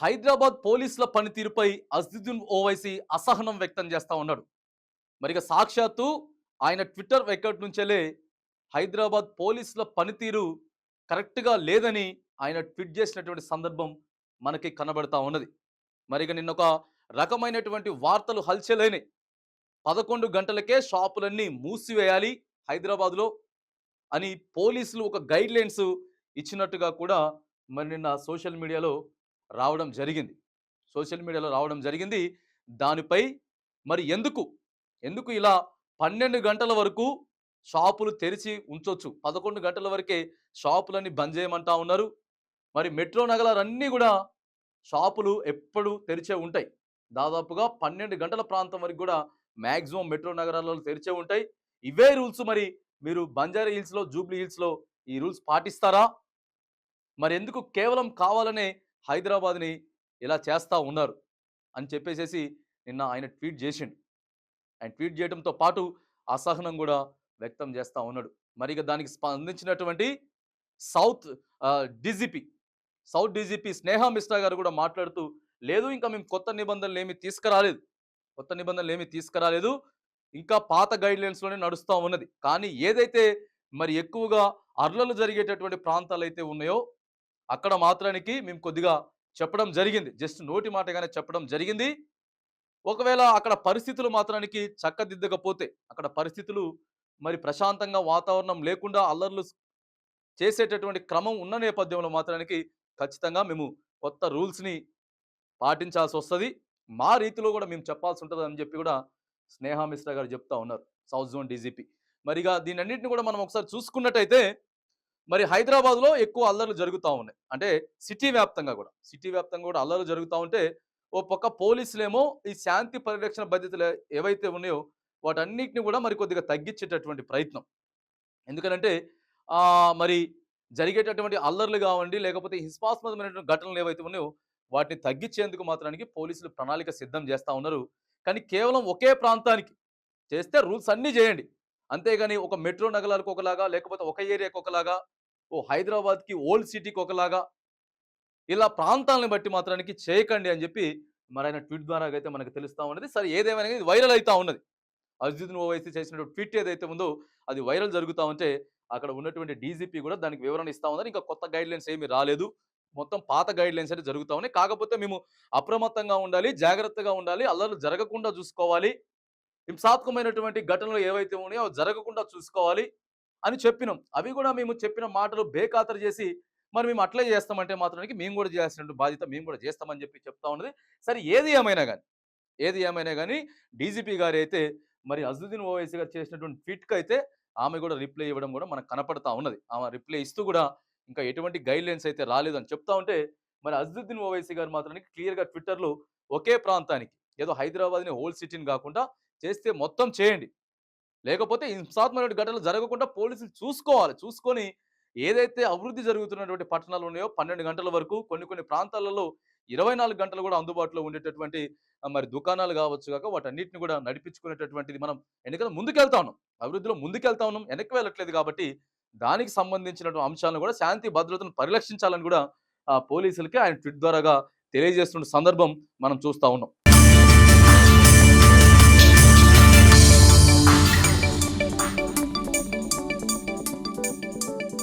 హైదరాబాద్ పోలీసుల పనితీరుపై అజ్దుద్దీన్ ఓవైసీ అసహనం వ్యక్తం చేస్తూ ఉన్నాడు. మరిగా సాక్షాత్తు ఆయన ట్విట్టర్ అకౌంట్ నుంచెలే హైదరాబాద్ పోలీసుల పనితీరు కరెక్ట్గా లేదని ఆయన ట్వీట్ చేసినటువంటి సందర్భం మనకి కనబడతా ఉన్నది. మరిగ నిన్న ఒక రకమైనటువంటి వార్తలు హల్చలేని పదకొండు గంటలకే షాపులన్నీ మూసివేయాలి హైదరాబాద్లో అని పోలీసులు ఒక గైడ్ లైన్స్ ఇచ్చినట్టుగా కూడా మరి నిన్న సోషల్ మీడియాలో రావడం జరిగింది. సోషల్ మీడియాలో రావడం జరిగింది. దానిపై మరి ఎందుకు? ఎందుకు ఇలా పన్నెండు గంటల వరకు షాపులు తెరిచి ఉంచొచ్చు? పదకొండు గంటల వరకే షాపులన్నీ బంద్ చేయమంటా ఉన్నారు. మరి మెట్రో నగరాలన్నీ కూడా షాపులు ఎప్పుడు తెరిచే ఉంటాయి. దాదాపుగా పన్నెండు గంటల ప్రాంతం వరకు కూడా మ్యాక్సిమం మెట్రో నగరాలలో తెరిచే ఉంటాయి. ఇవే రూల్స్ మరి మీరు బంజారా హిల్స్లో జూబ్లీ హిల్స్లో ఈ రూల్స్ పాటిస్తారా? మరి ఎందుకు కేవలం కావాలనే హైదరాబాద్ని ఇలా చేస్తూ ఉన్నారు అని చెప్పేసేసి నిన్న ఆయన ట్వీట్ చేసిండు. ఆయన ట్వీట్ చేయడంతో పాటు అసహనం కూడా వ్యక్తం చేస్తూ ఉన్నాడు. మరి ఇక దానికి స్పందించినటువంటి south DGP south DGP Sneha Mishra గారు కూడా మాట్లాడుతూ లేదు ఇంకా మేము కొత్త నిబంధనలు ఏమి తీసుకురాలేదు. కొత్త నిబంధనలు ఏమి తీసుకురాలేదు. ఇంకా పాత గైడ్ లైన్స్లోనే నడుస్తూ ఉన్నది. కానీ ఏదైతే మరి ఎక్కువగా అర్లలు జరిగేటటువంటి ప్రాంతాలు అయితే ఉన్నాయో అక్కడ మాత్రానికి మేము కొద్దిగా చెప్పడం జరిగింది. జస్ట్ నోటి మాటగానే చెప్పడం జరిగింది. ఒకవేళ అక్కడ పరిస్థితులు మాత్రానికి చక్కదిద్దకపోతే అక్కడ పరిస్థితులు మరి ప్రశాంతంగా వాతావరణం లేకుండా అల్లర్లు చేసేటటువంటి క్రమం ఉన్న నేపథ్యంలో మాత్రానికి ఖచ్చితంగా మేము కొత్త రూల్స్ని పాటించాల్సి వస్తుంది మా రీతిలో కూడా మేము చెప్పాల్సి ఉంటుంది అని చెప్పి కూడా స్నేహ మిశ్రా గారు చెప్తా ఉన్నారు. South zone DGP. మరిగా దీని అన్నింటిని కూడా మనం ఒకసారి చూసుకున్నట్టయితే మరి హైదరాబాద్లో ఎక్కువ అల్లర్లు జరుగుతూ ఉన్నాయి. అంటే సిటీ వ్యాప్తంగా కూడా. సిటీ వ్యాప్తంగా కూడా అల్లర్లు జరుగుతూ ఉంటే ఓ పక్క పోలీసులేమో ఈ శాంతి పరిరక్షణ బాధ్యతలు ఏవైతే ఉన్నాయో వాటన్నిటిని కూడా మరి కొద్దిగా తగ్గించేటటువంటి ప్రయత్నం. ఎందుకంటే మరి జరిగేటటువంటి అల్లర్లు కావండి లేకపోతే హింసాత్మకమైనటువంటి ఘటనలు ఏవైతే ఉన్నాయో వాటిని తగ్గించేందుకు మాత్రానికి పోలీసులు ప్రణాళిక సిద్ధం చేస్తూ ఉన్నారు. కానీ కేవలం ఒకే ప్రాంతానికి చేస్తే రూల్స్ అన్నీ చేయండి. అంతేగాని ఒక మెట్రో నగరాలకు ఒకలాగా లేకపోతే ఒక ఏరియాకి ఒకలాగా ఓ హైదరాబాద్కి ఓల్డ్ సిటీకి ఒకలాగా ఇలా ప్రాంతాలను బట్టి మాత్రానికి చేయకండి అని చెప్పి మరి ఆయన ట్వీట్ ద్వారా అయితే మనకు తెలుస్తా ఉన్నది. సరే ఏదేమైనా ఇది వైరల్ అవుతా ఉన్నది. అజిత్ ఓవైసీ చేసినటువంటి ట్వీట్ ఏదైతే ఉందో అది వైరల్ జరుగుతూ ఉంటే అక్కడ ఉన్నటువంటి డీజీపీ కూడా దానికి వివరణ ఇస్తా ఉందని ఇంకా కొత్త గైడ్ లైన్స్ ఏమీ రాలేదు. మొత్తం పాత గైడ్ లైన్స్ అయితే జరుగుతూ ఉన్నాయి. కాకపోతే మేము అప్రమత్తంగా ఉండాలి జాగ్రత్తగా ఉండాలి అల్లర్లు జరగకుండా చూసుకోవాలి. హింసాత్మకమైనటువంటి ఘటనలు ఏవైతే ఉన్నాయో జరగకుండా చూసుకోవాలి. అని చెప్పినాం. అవి కూడా మేము చెప్పిన మాటలు బేఖాతరు చేసి మరి మేము అట్లే చేస్తామంటే మాత్రానికి మేము కూడా చేయాల్సిన బాధ్యత మేము కూడా చేస్తామని చెప్పి చెప్తా ఉన్నది. సరే ఏది ఏమైనా కానీ ఏది ఏమైనా కానీ డీజీపీ గారు అయితే మరి అజుద్దీన్ ఓవైసీ గారు చేసినటువంటి ట్వీట్కి అయితే ఆమె కూడా రిప్లై ఇవ్వడం కూడా మనకు కనపడతా ఉన్నది. ఆమె రిప్లై ఇస్తూ కూడా ఇంకా ఎటువంటి గైడ్ లైన్స్ అయితే రాలేదని చెప్తా ఉంటే మరి అజుద్దీన్ ఓవైసీ గారు మాత్రానికి క్లియర్గా ట్విట్టర్లో ఒకే ప్రాంతానికి ఏదో హైదరాబాద్ని హోల్ సిటీని కాకుండా చేస్తే మొత్తం చేయండి. లేకపోతే హింసాత్మక ఘటనలు జరగకుండా పోలీసులు చూసుకోవాలి. చూసుకొని ఏదైతే అభివృద్ధి జరుగుతున్నటువంటి పట్టణాలు ఉన్నాయో పన్నెండు గంటల వరకు కొన్ని కొన్ని ప్రాంతాలలో ఇరవై నాలుగు గంటలు కూడా అందుబాటులో ఉండేటటువంటి మరి దుకాణాలు కావచ్చు కాక వాటన్నిటిని కూడా నడిపించుకునేటటువంటిది మనం ఎందుకంటే ముందుకెళ్తా ఉన్నాం. అభివృద్ధిలో ముందుకెళ్తా ఉన్నాం. వెనక్కి వెళ్ళట్లేదు కాబట్టి దానికి సంబంధించినటువంటి అంశాలను కూడా శాంతి భద్రతను పరిరక్షించాలని కూడా ఆ పోలీసులకి ఆయన ట్విట్ ద్వారాగా తెలియజేస్తున్న సందర్భం మనం చూస్తా ఉన్నాం.